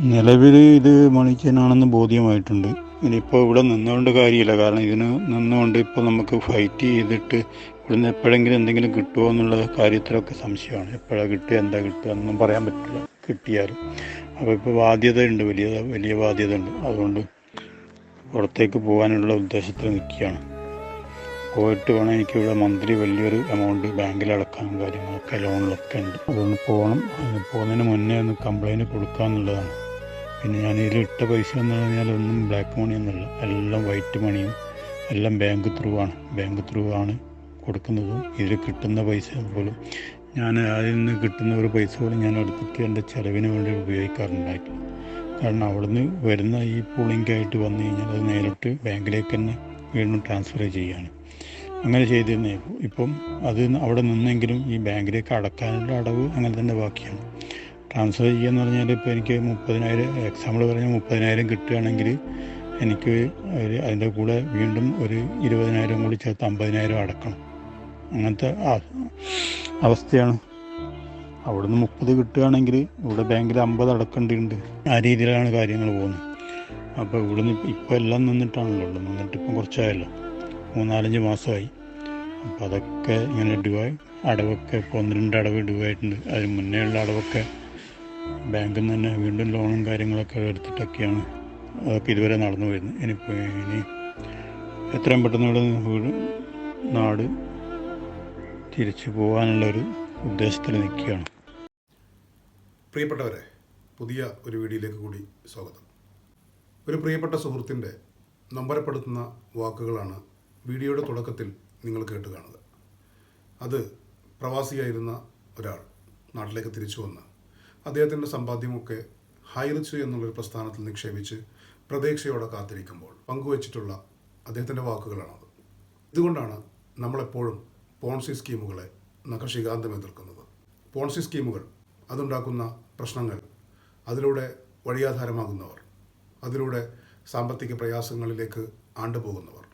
നിലവിൽ ഇത് മണിച്ചനാണെന്ന് ബോധ്യമായിട്ടുണ്ട്. ഇനിയിപ്പോൾ ഇവിടെ നിന്നുകൊണ്ട് കാര്യമില്ല. കാരണം ഇതിന് നിന്നുകൊണ്ട് ഇപ്പോൾ നമുക്ക് ഫൈറ്റ് ചെയ്തിട്ട് ഇവിടുന്ന് എപ്പോഴെങ്കിലും എന്തെങ്കിലും കിട്ടുമോ എന്നുള്ള കാര്യത്തിലൊക്കെ സംശയമാണ്. എപ്പോഴാണ് കിട്ടുക എന്താ കിട്ടുക എന്നൊന്നും പറയാൻ പറ്റില്ല. കിട്ടിയാലും അപ്പോൾ ഇപ്പോൾ ബാധ്യത ഉണ്ട് വലിയ വലിയ ബാധ്യത ഉണ്ട് അതുകൊണ്ട് പുറത്തേക്ക് പോകാനുള്ള ഉദ്ദേശത്തിൽ നിൽക്കുകയാണ്. പോയിട്ട് വേണം എനിക്ക് ഇവിടെ മന്ത്ലി വലിയൊരു എമൗണ്ട് ബാങ്കിൽ അടക്കാനും കാര്യങ്ങളൊക്കെ ലോണിലൊക്കെ ഉണ്ട്. അതുകൊണ്ട് പോകണം. പോകുന്നതിന് മുന്നേ ഒന്ന് കംപ്ലൈന്റ് കൊടുക്കാന്നുള്ളതാണ്. പിന്നെ ഞാൻ ഇതിൽ ഇട്ട പൈസ എന്ന് പറഞ്ഞാൽ ഒന്നും ബ്ലാക്ക് മണി ഒന്നുമല്ല എല്ലാം വൈറ്റ് മണിയും എല്ലാം ബാങ്ക് ത്രൂ ആണ്. ബാങ്ക് ത്രൂ ആണ് കൊടുക്കുന്നതും. ഇതിൽ കിട്ടുന്ന പൈസ പോലും ഞാൻ അതിൽ നിന്ന് കിട്ടുന്ന ഒരു പൈസ പോലും ഞാൻ എടുത്തിട്ട് എന്റെ ചിലവിന് വേണ്ടി ഉപയോഗിക്കാറുണ്ടായിട്ടില്ല. കാരണം അവിടുന്ന് വരുന്ന ഈ പൂളിംഗ് ആയിട്ട് വന്നു കഴിഞ്ഞാൽ അത് നേരിട്ട് ബാങ്കിലേക്ക് തന്നെ വീണ്ടും ട്രാൻസ്ഫർ ചെയ്യാണ് അങ്ങനെ ചെയ്തിരുന്നേ. ഇപ്പം അത് അവിടെ നിന്നെങ്കിലും ഈ ബാങ്കിലേക്ക് അടക്കാനുള്ള അടവ് അങ്ങനെ തന്നെ ബാക്കിയാണ്. ട്രാൻസ്ഫർ ചെയ്യുകയെന്ന് പറഞ്ഞാൽ ഇപ്പോൾ എനിക്ക് മുപ്പതിനായിരം എക്സാമ്പിൾ പറഞ്ഞാൽ മുപ്പതിനായിരം കിട്ടുകയാണെങ്കിൽ എനിക്ക് അതിന്റെ കൂടെ വീണ്ടും ഒരു ഇരുപതിനായിരം കൂടി ചേർത്ത് അമ്പതിനായിരം അടക്കണം. അങ്ങനത്തെ അവസ്ഥയാണ്. അവിടുന്ന് മുപ്പത് കിട്ടുകയാണെങ്കിൽ ഇവിടെ ബാങ്കിൽ അമ്പത് അടക്കേണ്ടിയുണ്ട് ആ രീതിയിലാണ് കാര്യങ്ങൾ പോകുന്നത്. അപ്പോൾ ഇവിടുന്ന് ഇപ്പോൾ എല്ലാം നിന്നിട്ടാണല്ലോ ഉള്ളത്. നിന്നിട്ട് ഇപ്പം കുറച്ചായല്ലോ. മൂന്നാലഞ്ച് മാസമായി. അപ്പോൾ അതൊക്കെ ഇങ്ങനെ ഡ്യൂ ആയി അടവൊക്കെ ഇപ്പോൾ ഒന്ന് രണ്ട് അടവ് ഡ്യൂ ആയിട്ടുണ്ട് അതിന് മുന്നേ ഉള്ള അടവൊക്കെ ബാങ്കിൽ നിന്ന് തന്നെ വീണ്ടും ലോണും കാര്യങ്ങളൊക്കെ എടുത്തിട്ടൊക്കെയാണ് അതൊക്കെ ഇതുവരെ നടന്നു വരുന്നത് ഇനിയിപ്പോൾ ഇനി എത്രയും പെട്ടെന്ന് ഇവിടെ വീട് നാട് തിരിച്ചു പോകാനുള്ളൊരു ഉദ്ദേശത്തിൽ നിൽക്കുകയാണ്. പ്രിയപ്പെട്ടവരെ പുതിയ ഒരു വീഡിയോയിലേക്ക് കൂടി സ്വാഗതം. ഒരു പ്രിയപ്പെട്ട സുഹൃത്തിന്റെ നമ്പരപ്പെടുത്തുന്ന വാക്കുകളാണ് വീഡിയോയുടെ തുടക്കത്തിൽ നിങ്ങൾ കേട്ട് കാണുന്നത്. അത് പ്രവാസിയായിരുന്ന ഒരാൾ നാട്ടിലേക്ക് തിരിച്ചു വന്ന് അദ്ദേഹത്തിന്റെ സമ്പാദ്യമൊക്കെ ഹൈറിച്ചു എന്നുള്ളൊരു പ്രസ്ഥാനത്തിൽ നിക്ഷേപിച്ച് പ്രതീക്ഷയോടെ കാത്തിരിക്കുമ്പോൾ പങ്കുവച്ചിട്ടുള്ള അദ്ദേഹത്തിന്റെ വാക്കുകളാണത്. ഇതുകൊണ്ടാണ് നമ്മളെപ്പോഴും പോൺസി സ്കീമുകളെ നഖശികാന്തം എതിർക്കുന്നത്. പോൺസി സ്കീമുകൾ അതുണ്ടാക്കുന്ന പ്രശ്നങ്ങൾ അതിലൂടെ വഴിയാധാരമാകുന്നവർ അതിലൂടെ സാമ്പത്തിക പ്രയാസങ്ങളിലേക്ക് ആണ്ടുപോകുന്നവർ.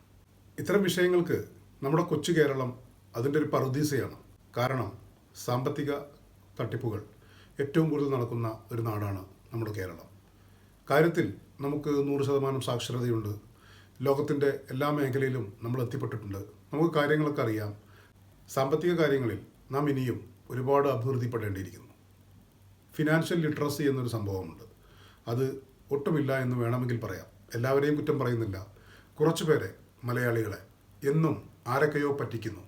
ഇത്തരം വിഷയങ്ങൾക്ക് നമ്മുടെ കൊച്ചു കേരളം അതിന്റെ ഒരു പറുദീസയാണ്. കാരണം സാമ്പത്തിക തട്ടിപ്പുകൾ ഏറ്റവും കൂടുതൽ നടക്കുന്ന ഒരു നാടാണ് നമ്മുടെ കേരളം. കാര്യത്തിൽ നമുക്ക് നൂറ് ശതമാനം സാക്ഷരതയുണ്ട്. ലോകത്തിന്റെ എല്ലാ മേഖലയിലും നമ്മൾ എത്തിപ്പെട്ടിട്ടുണ്ട്. നമുക്ക് കാര്യങ്ങളൊക്കെ അറിയാം. സാമ്പത്തിക കാര്യങ്ങളിൽ നാം ഇനിയും ഒരുപാട് അഭിവൃദ്ധിപ്പെടേണ്ടിയിരിക്കുന്നു. ഫിനാൻഷ്യൽ ലിറ്ററസി എന്നൊരു സംഭവമുണ്ട്. അത് ഒട്ടുമില്ല എന്ന് വേണമെങ്കിൽ പറയാം. എല്ലാവരെയും കുറ്റം പറയുന്നില്ല. കുറച്ചു പേരെ മലയാളികളെ എന്നും ആരൊക്കെയോ പറ്റിക്കുന്നു.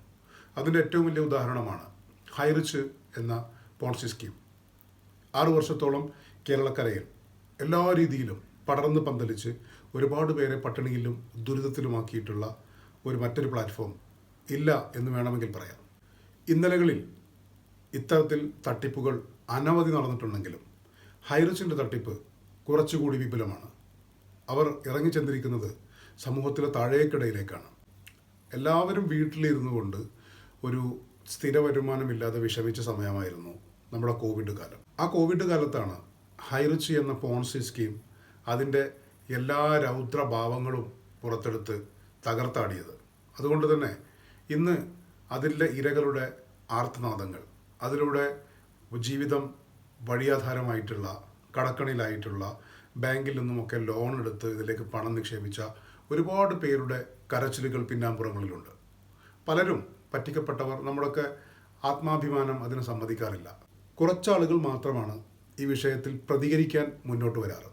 അതിന്റെ ഏറ്റവും വലിയ ഉദാഹരണമാണ് ഹൈറിച്ച് എന്ന പോൺസി സ്കീം ആറു വർഷത്തോളം കേരളക്കരയിൽ എല്ലാ രീതിയിലും പടർന്ന് പന്തലിച്ച് ഒരുപാട് പേരെ പട്ടിണിയിലും ദുരിതത്തിലുമാക്കിയിട്ടുള്ള ഒരു മറ്റൊരു പ്ലാറ്റ്ഫോം ഇല്ല എന്ന് വേണമെങ്കിൽ പറയാം. ഇന്നലകളിൽ ഇത്തരത്തിൽ തട്ടിപ്പുകൾ അനവധി നടന്നിട്ടുണ്ടെങ്കിലും ഹൈറിച്ചിന്റെ തട്ടിപ്പ് കുറച്ചുകൂടി വിപുലമാണ്. അവർ ഇറങ്ങിച്ചെന്നിരിക്കുന്നത് സമൂഹത്തിലെ താഴേക്കിടയിലേക്കാണ്. എല്ലാവരും വീട്ടിലിരുന്നു കൊണ്ട് ഒരു സ്ഥിര വരുമാനമില്ലാതെ വിഷമിച്ച സമയമായിരുന്നു നമ്മുടെ കോവിഡ് കാലം. ആ കോവിഡ് കാലത്താണ് ഹൈറിച്ച് എന്ന പോൺസി സ്കീം അതിന്റെ എല്ലാ രൗദ്രഭാവങ്ങളും പുറത്തെടുത്ത് തകർത്താടിയത്. അതുകൊണ്ട് തന്നെ ഇന്ന് അതിന്റെ ഇരകളുടെ ആർത്തനാദങ്ങൾ അതിലൂടെ ജീവിതം വഴിയാധാരമായിട്ടുള്ള കടക്കണിലായിട്ടുള്ള ബാങ്കിൽ നിന്നുമൊക്കെ ലോൺ എടുത്ത് ഇതിലേക്ക് പണം നിക്ഷേപിച്ച ഒരുപാട് പേരുടെ കരച്ചിലുകൾ പിന്നാമ്പുറങ്ങളിലുണ്ട്. പലരും പറ്റിക്കപ്പെട്ടവർ നമ്മുടെയൊക്കെ ആത്മാഭിമാനം അതിന് സമ്മതിക്കാറില്ല. കുറച്ചാളുകൾ മാത്രമാണ് ഈ വിഷയത്തിൽ പ്രതികരിക്കാൻ മുന്നോട്ട് വരാറ്.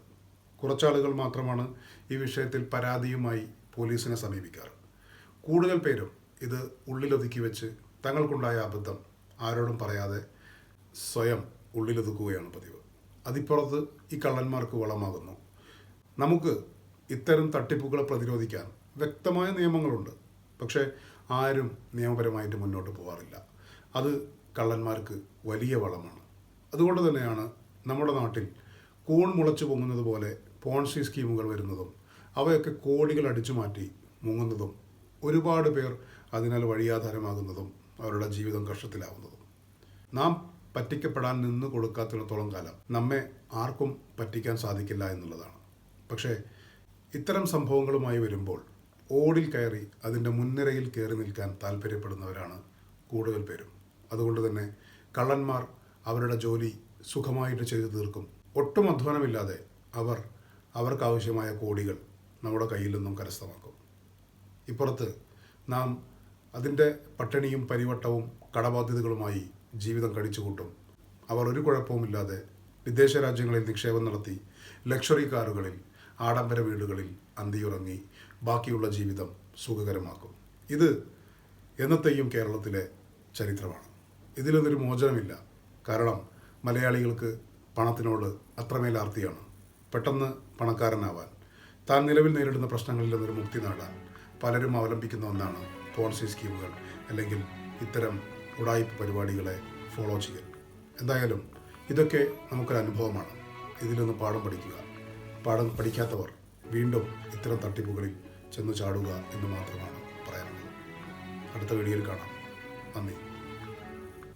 കുറച്ചാളുകൾ മാത്രമാണ് ഈ വിഷയത്തിൽ പരാതിയുമായി പോലീസിനെ സമീപിക്കാറ്. കൂടുതൽ പേരും ഇത് ഉള്ളിലൊതുക്കി വെച്ച് തങ്ങൾക്കുണ്ടായ അബദ്ധം ആരോടും പറയാതെ സ്വയം ഉള്ളിലൊതുക്കുകയാണ് പതിവ്. അതിപ്പുറത്ത് ഈ കള്ളന്മാർക്ക് വളമാകുന്നു. നമുക്ക് ഇത്തരം തട്ടിപ്പുകളെ പ്രതിരോധിക്കാൻ വ്യക്തമായ നിയമങ്ങളുണ്ട്. പക്ഷേ ആരും നിയമപരമായിട്ട് മുന്നോട്ട് പോകാറില്ല അത് കള്ളന്മാർക്ക് വലിയ വളമാണ്. അതുകൊണ്ട് തന്നെയാണ് നമ്മുടെ നാട്ടിൽ കൂൺ മുളച്ചു പൊങ്ങുന്നത് പോലെ പോൺസി സ്കീമുകൾ വരുന്നതും അവയൊക്കെ കോടികൾ അടിച്ചു മാറ്റി മുങ്ങുന്നതും ഒരുപാട് പേർ അതിനാൽ വഴിയാധാരമാകുന്നതും അവരുടെ ജീവിതം കഷ്ടത്തിലാവുന്നതും. നാം പറ്റിക്കപ്പെടാൻ നിന്ന് കൊടുക്കാത്തിടത്തോളം കാലം നമ്മെ ആർക്കും പറ്റിക്കാൻ സാധിക്കില്ല എന്നുള്ളതാണ്. പക്ഷേ ഇത്തരം സംഭവങ്ങളുമായി വരുമ്പോൾ ഓടിൽ കയറി അതിന്റെ മുൻനിരയിൽ കയറി നിൽക്കാൻ താല്പര്യപ്പെടുന്നവരാണ് കൂടുതൽ പേരും. അതുകൊണ്ട് തന്നെ കള്ളന്മാർ അവരുടെ ജോലി സുഖമായിട്ട് ചെയ്തു തീർക്കും. ഒട്ടും അധ്വാനമില്ലാതെ അവർ അവർക്കാവശ്യമായ കോടികൾ നമ്മുടെ കയ്യിൽ നിന്നും കരസ്ഥമാക്കും. ഇപ്പുറത്ത് നാം അതിന്റെ പട്ടിണിയും പരിവട്ടവും കടബാധ്യതകളുമായി ജീവിതം കഴിച്ചുകൂട്ടും അവർ ഒരു കുഴപ്പവുമില്ലാതെ വിദേശ രാജ്യങ്ങളിൽ നിക്ഷേപം നടത്തി ലക്ഷറി കാറുകളിൽ ആഡംബര വീടുകളിൽ അന്തിയുറങ്ങി ബാക്കിയുള്ള ജീവിതം സുഖകരമാക്കും. ഇത് എന്നത്തെയും കേരളത്തിലെ ചരിത്രമാണ്. ഇതിലൊന്നൊരു മോചനമില്ല. കാരണം മലയാളികൾക്ക് പണത്തിനോട് അത്രമേൽ ആർത്തിയാണ്. പെട്ടെന്ന് പണക്കാരനാവാൻ താൻ നിലവിൽ നേരിടുന്ന പ്രശ്നങ്ങളിൽ നിന്നൊരു മുക്തി നേടാൻ പലരും അവലംബിക്കുന്ന ഒന്നാണ് പോൺസി സ്കീമുകൾ അല്ലെങ്കിൽ ഇത്തരം ഉടായ്പ പരിപാടികളെ ഫോളോ ചെയ്യൽ. എന്തായാലും ഇതൊക്കെ നമുക്കൊരു അനുഭവമാണ്. ഇതിലൊന്ന് പാഠം പഠിക്കുക. പാഠം പഠിക്കാത്തവർ വീണ്ടും ഇത്തരം തട്ടിപ്പുകളിൽ ചെന്ന് ചാടുക എന്ന് മാത്രമാണ് പറയാനുള്ളത്. അടുത്ത വീഡിയോയിൽ കാണാം. നന്ദി.